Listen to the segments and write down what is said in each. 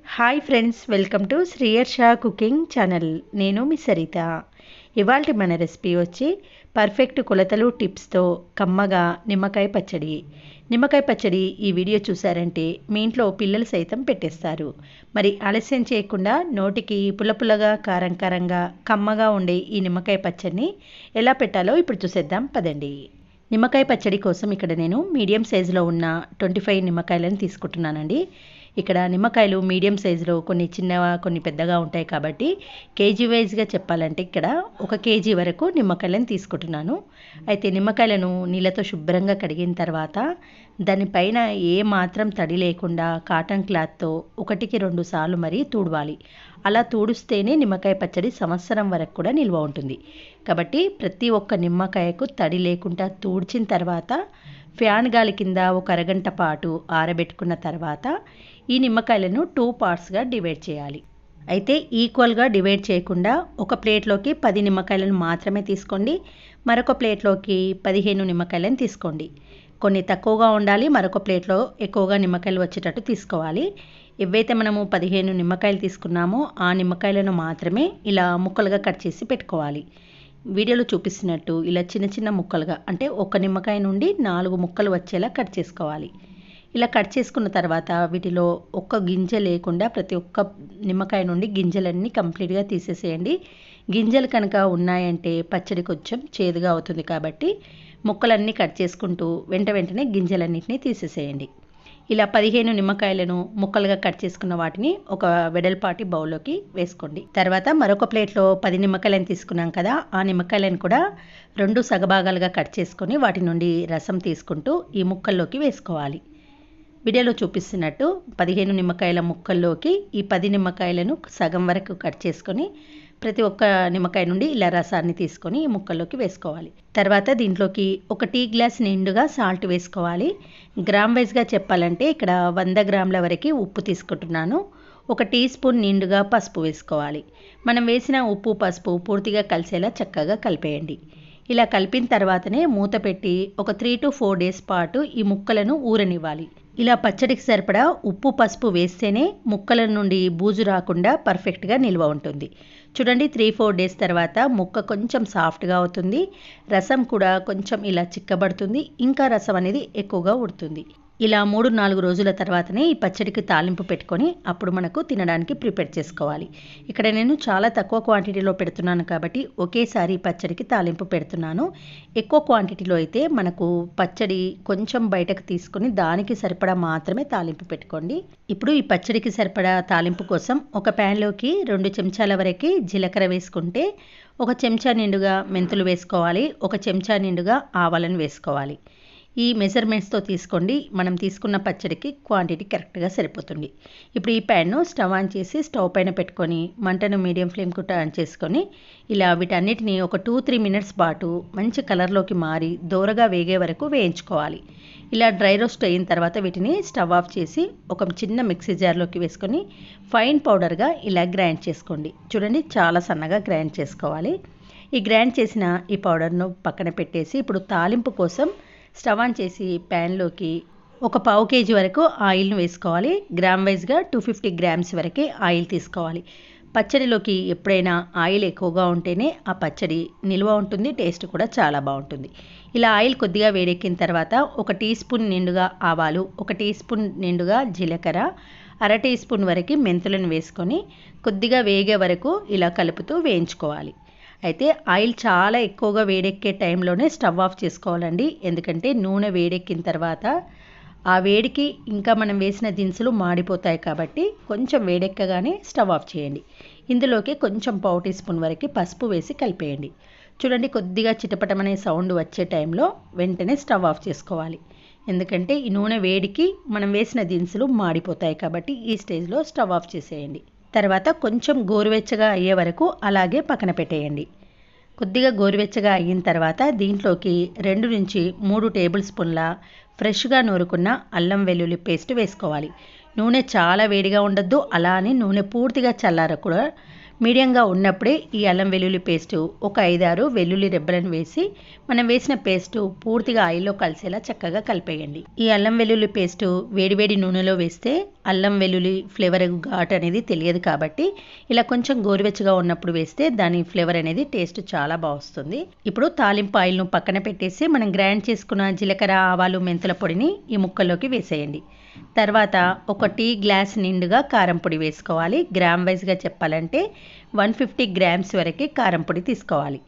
Hi friends welcome to శ్రీయర్ షా cooking channel నేను మీ సరిత. ఇవాళ మన రెసిపీ వచ్చి పర్ఫెక్ట్ కొలతలు టిప్స్తో కమ్మగా నిమ్మకాయ పచ్చడి. నిమ్మకాయ పచ్చడి ఈ వీడియో చూసారంటే మీ ఇంట్లో పిల్లలు సైతం పెట్టేస్తారు. మరి ఆలస్యం చేయకుండా నోటికి పులపులగా కారం కారంగా కమ్మగా ఉండే ఈ నిమ్మకాయ పచ్చడిని ఎలా పెట్టాలో ఇప్పుడు చూసేద్దాం పదండి. నిమ్మకాయ పచ్చడి కోసం ఇక్కడ నేను మీడియం సైజులో ఉన్న ట్వంటీ ఫైవ్ నిమ్మకాయలను తీసుకుంటున్నానండి. ఇక్కడ నిమ్మకాయలు మీడియం సైజులో కొన్ని చిన్నగా కొన్ని పెద్దగా ఉంటాయి కాబట్టి కేజీ వైజ్గా చెప్పాలంటే ఇక్కడ ఒక కేజీ వరకు నిమ్మకాయలను తీసుకుంటున్నాను. అయితే నిమ్మకాయలను నీళ్ళతో శుభ్రంగా కడిగిన తర్వాత దానిపైన ఏ మాత్రం తడి లేకుండా కాటన్ క్లాత్తో ఒకటికి రెండు సార్లు మరీ తూడవాలి. అలా తూడుస్తేనే నిమ్మకాయ పచ్చడి సంవత్సరం వరకు కూడా నిల్వ ఉంటుంది. కాబట్టి ప్రతి ఒక్క నిమ్మకాయకు తడి లేకుండా తూడ్చిన తర్వాత ఫ్యాన్ గాలి కింద ఒక అరగంట పాటు ఆరబెట్టుకున్న తర్వాత ఈ నిమ్మకాయలను టూ పార్ట్స్గా డివైడ్ చేయాలి. అయితే ఈక్వల్గా డివైడ్ చేయకుండా ఒక ప్లేట్లోకి పది నిమ్మకాయలను మాత్రమే తీసుకోండి. మరొక ప్లేట్లోకి పదిహేను నిమ్మకాయలను తీసుకోండి. కొన్ని తక్కువగా ఉండాలి మరొక ప్లేట్లో ఎక్కువగా నిమ్మకాయలు వచ్చేటట్టు తీసుకోవాలి. ఏవైతే మనము పదిహేను నిమ్మకాయలు తీసుకున్నామో ఆ నిమ్మకాయలను మాత్రమే ఇలా ముక్కలుగా కట్ చేసి పెట్టుకోవాలి. వీడియోలో చూపిస్తున్నట్టు ఇలా చిన్న చిన్న ముక్కలుగా అంటే ఒక నిమ్మకాయ నుండి నాలుగు ముక్కలు వచ్చేలా కట్ చేసుకోవాలి. ఇలా కట్ చేసుకున్న తర్వాత వీటిలో ఒక్క గింజ లేకుండా ప్రతి ఒక్క నిమ్మకాయ నుండి గింజలన్నీ కంప్లీట్గా తీసేసేయండి. గింజలు కనుక ఉన్నాయంటే పచ్చడి కొంచెం చేదుగా అవుతుంది కాబట్టి ముక్కలన్నీ కట్ చేసుకుంటూ వెంట వెంటనే గింజలన్నింటినీ తీసేసేయండి. ఇలా పదిహేను నిమ్మకాయలను ముక్కలుగా కట్ చేసుకున్న వాటిని ఒక వెడల్పాటి బౌల్లోకి వేసుకోండి. తర్వాత మరొక ప్లేట్లో పది నిమ్మకాయలను తీసుకున్నాం కదా ఆ నిమ్మకాయలను కూడా రెండు సగభాగాలుగా కట్ చేసుకొని వాటి నుండి రసం తీసుకుంటూ ఈ ముక్కల్లోకి వేసుకోవాలి. వీడియోలో చూపిస్తున్నట్టు పదిహేను నిమ్మకాయల ముక్కల్లోకి ఈ పది నిమ్మకాయలను సగం వరకు కట్ చేసుకొని ప్రతి ఒక్క నిమ్మకాయ నుండి ఇలా రసాన్ని తీసుకొని ఈ ముక్కల్లోకి వేసుకోవాలి. తర్వాత దీంట్లోకి ఒక టీ గ్లాస్ నిండుగా సాల్ట్ వేసుకోవాలి. గ్రామ్ వైజ్గా చెప్పాలంటే ఇక్కడ వంద గ్రాముల వరకు ఉప్పు తీసుకుంటున్నాను. ఒక టీ స్పూన్ నిండుగా పసుపు వేసుకోవాలి. మనం వేసిన ఉప్పు పసుపు పూర్తిగా కలిసేలా చక్కగా కలిపేయండి. ఇలా కలిపిన తర్వాతనే మూత పెట్టి ఒక త్రీ టు ఫోర్ డేస్ పాటు ఈ ముక్కలను ఊరనివ్వాలి. ఇలా పచ్చడికి సరిపడా ఉప్పు పసుపు వేస్తేనే ముక్కల నుండి బూజు రాకుండా పర్ఫెక్ట్గా నిల్వ ఉంటుంది. చూడండి త్రీ ఫోర్ డేస్ తర్వాత ముక్క కొంచెం సాఫ్ట్గా అవుతుంది. రసం కూడా కొంచెం ఇలా చిక్కబడుతుంది. ఇంకా రసం అనేది ఎక్కువగా ఉడుతుంది. ఇలా మూడు నాలుగు రోజుల తర్వాతనే ఈ పచ్చడికి తాలింపు పెట్టుకొని అప్పుడు మనకు తినడానికి ప్రిపేర్ చేసుకోవాలి. ఇక్కడ నేను చాలా తక్కువ క్వాంటిటీలో పెడుతున్నాను కాబట్టి ఒకేసారి పచ్చడికి తాలింపు పెడుతున్నాను. ఎక్కువ క్వాంటిటీలో అయితే మనకు పచ్చడి కొంచెం బయటకు తీసుకొని దానికి సరిపడా మాత్రమే తాలింపు పెట్టుకోండి. ఇప్పుడు ఈ పచ్చడికి సరిపడా తాలింపు కోసం ఒక ప్యాన్లోకి రెండు చెంచాల వరకు జీలకర్ర వేసుకుంటే ఒక చెంచా నిండుగా మెంతులు వేసుకోవాలి. ఒక చెంచా నిండుగా ఆవాలను వేసుకోవాలి. ఈ మెజర్మెంట్స్తో తీసుకోండి. మనం తీసుకున్న పచ్చడికి క్వాంటిటీ కరెక్ట్గా సరిపోతుంది. ఇప్పుడు ఈ ప్యాన్ను స్టవ్ ఆన్ చేసి స్టవ్ పైన పెట్టుకొని మంటను మీడియం ఫ్లేమ్కు టర్న్ చేసుకొని ఇలా వీటన్నిటిని ఒక టూ త్రీ మినిట్స్ పాటు మంచి కలర్లోకి మారి దూరగా వేగే వరకు వేయించుకోవాలి. ఇలా డ్రై రోస్ట్ అయిన తర్వాత వీటిని స్టవ్ ఆఫ్ చేసి ఒక చిన్న మిక్సీ జార్లోకి వేసుకొని ఫైన్ పౌడర్గా ఇలా గ్రైండ్ చేసుకోండి. చూడండి చాలా సన్నగా గ్రైండ్ చేసుకోవాలి. ఈ గ్రైండ్ చేసిన ఈ పౌడర్ను పక్కన పెట్టేసి ఇప్పుడు తాలింపు కోసం స్టవ్ ఆన్ చేసి ప్యాన్లోకి ఒక పావు కేజీ వరకు ఆయిల్ను వేసుకోవాలి. గ్రామ్ వైజ్గా టూ ఫిఫ్టీ గ్రామ్స్ వరకే ఆయిల్ తీసుకోవాలి. పచ్చడిలోకి ఎప్పుడైనా ఆయిల్ ఎక్కువగా ఉంటేనే ఆ పచ్చడి నిల్వ ఉంటుంది టేస్ట్ కూడా చాలా బాగుంటుంది. ఇలా ఆయిల్ కొద్దిగా వేడెక్కిన తర్వాత ఒక టీ స్పూన్ నిండుగా ఆవాలు ఒక టీ స్పూన్ నిండుగా జీలకర్ర అర టీ స్పూన్ వరకు మెంతులను వేసుకొని కొద్దిగా వేగే వరకు ఇలా కలుపుతూ వేయించుకోవాలి. అయితే ఆయిల్ చాలా ఎక్కువగా వేడెక్కే టైంలోనే స్టవ్ ఆఫ్ చేసుకోవాలండి. ఎందుకంటే నూనె వేడెక్కిన తర్వాత ఆ వేడికి ఇంకా మనం వేసిన దినుసులు మాడిపోతాయి కాబట్టి కొంచెం వేడెక్కగానే స్టవ్ ఆఫ్ చేయండి. ఇందులోకి కొంచెం పావు టీ స్పూన్ వరకు పసుపు వేసి కలిపేయండి. చూడండి కొద్దిగా చిటపటమనే సౌండ్ వచ్చే టైంలో వెంటనే స్టవ్ ఆఫ్ చేసుకోవాలి. ఎందుకంటే ఈ నూనె వేడికి మనం వేసిన దినుసులు మాడిపోతాయి కాబట్టి ఈ స్టేజ్లో స్టవ్ ఆఫ్ చేసేయండి. తర్వాత కొంచెం గోరువెచ్చగా అయ్యే వరకు అలాగే పక్కన పెట్టేయండి. కొద్దిగా గోరువెచ్చగా అయిన తర్వాత దీంట్లోకి రెండు నుంచి మూడు టేబుల్ స్పూన్ల ఫ్రెష్గా నూరుకున్న అల్లం వెల్లుల్లి పేస్ట్ వేసుకోవాలి. నూనె చాలా వేడిగా ఉండొద్దు అలా అని నూనె పూర్తిగా చల్లార కూడా మీడియంగా ఉన్నప్పుడే ఈ అల్లం వెల్లుల్లి పేస్టు ఒక ఐదారు వెల్లుల్లి రెబ్బలను వేసి మనం వేసిన పేస్టు పూర్తిగా ఆయిల్లో కలిసేలా చక్కగా కలిపేయండి. ఈ అల్లం వెల్లుల్లి పేస్టు వేడివేడి నూనెలో వేస్తే అల్లం వెల్లుల్లి ఫ్లేవర్ ఘాట్ అనేది తెలియదు కాబట్టి ఇలా కొంచెం గోరువెచ్చగా ఉన్నప్పుడు వేస్తే దాని ఫ్లేవర్ అనేది టేస్ట్ చాలా బాగుస్తుంది ఇప్పుడు తాలింపు ఆయిల్ను పక్కన పెట్టేసి మనం గ్రైండ్ చేసుకున్న జీలకర్ర ఆవాలు మెంతుల పొడిని ఈ ముక్కల్లోకి వేసేయండి. తర్వాత ఒక టీ గ్లాస్ నిండుగా కారంపొడి వేసుకోవాలి. గ్రామ్ వైజ్గా చెప్పాలంటే వన్ ఫిఫ్టీ గ్రామ్స్ వరకు కారంపొడి తీసుకోవాలి.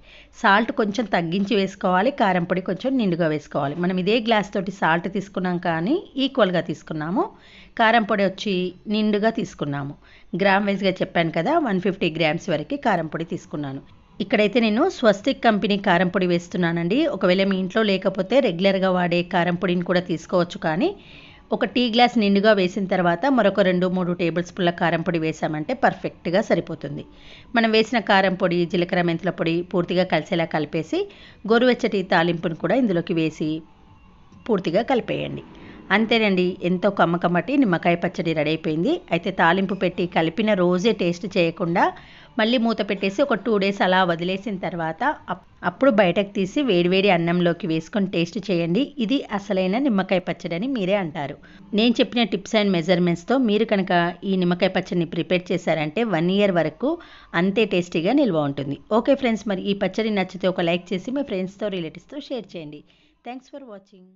సాల్ట్ కొంచెం తగ్గించి వేసుకోవాలి. కారంపొడి కొంచెం నిండుగా వేసుకోవాలి. మనం ఇదే గ్లాస్ తోటి సాల్ట్ తీసుకున్నాం కానీ ఈక్వల్గా తీసుకున్నాము. కారంపొడి వచ్చి నిండుగా తీసుకున్నాము. గ్రామ్ వైజ్గా చెప్పాను కదా వన్ ఫిఫ్టీ గ్రామ్స్ వరకు కారంపొడి తీసుకున్నాను. ఇక్కడైతే నేను స్వస్తిక్ కంపెనీ కారం పొడి వేస్తున్నానండి. ఒకవేళ మీ ఇంట్లో లేకపోతే రెగ్యులర్గా వాడే కారంపొడిని కూడా తీసుకోవచ్చు కానీ ఒక టీ గ్లాస్ నిండుగా వేసిన తర్వాత మరొక రెండు మూడు టేబుల్ స్పూన్ల కారం పొడి వేసామంటే పర్ఫెక్ట్గా సరిపోతుంది. మనం వేసిన కారం పొడి జీలకర్ర మెంతుల పొడి పూర్తిగా కలిసేలా కలిపేసి గోరువెచ్చటి తాలింపును కూడా ఇందులోకి వేసి పూర్తిగా కలిపేయండి. అంతేనండి ఎంతో కమ్మకమ్మటి నిమ్మకాయ పచ్చడి రెడీ అయిపోయింది. అయితే తాలింపు పెట్టి కలిపిన రోజే టేస్ట్ చేయకుండా మళ్ళీ మూత పెట్టేసి ఒక టూ డేస్ అలా వదిలేసిన తర్వాత అప్పుడు బయటకు తీసి వేడివేడి అన్నంలోకి వేసుకొని టేస్ట్ చేయండి. ఇది అసలైన నిమ్మకాయ పచ్చడి అని మీరే అంటారు. నేను చెప్పిన టిప్స్ అండ్ మెజర్మెంట్స్తో మీరు కనుక ఈ నిమ్మకాయ పచ్చడిని ప్రిపేర్ చేశారంటే వన్ ఇయర్ వరకు అంతే టేస్టీగా నిల్వ ఉంటుంది. ఓకే ఫ్రెండ్స్ మరి ఈ పచ్చడి నచ్చితే ఒక లైక్ చేసి మీ ఫ్రెండ్స్తో రిలేటివ్స్తో షేర్ చేయండి. Thanks for watching.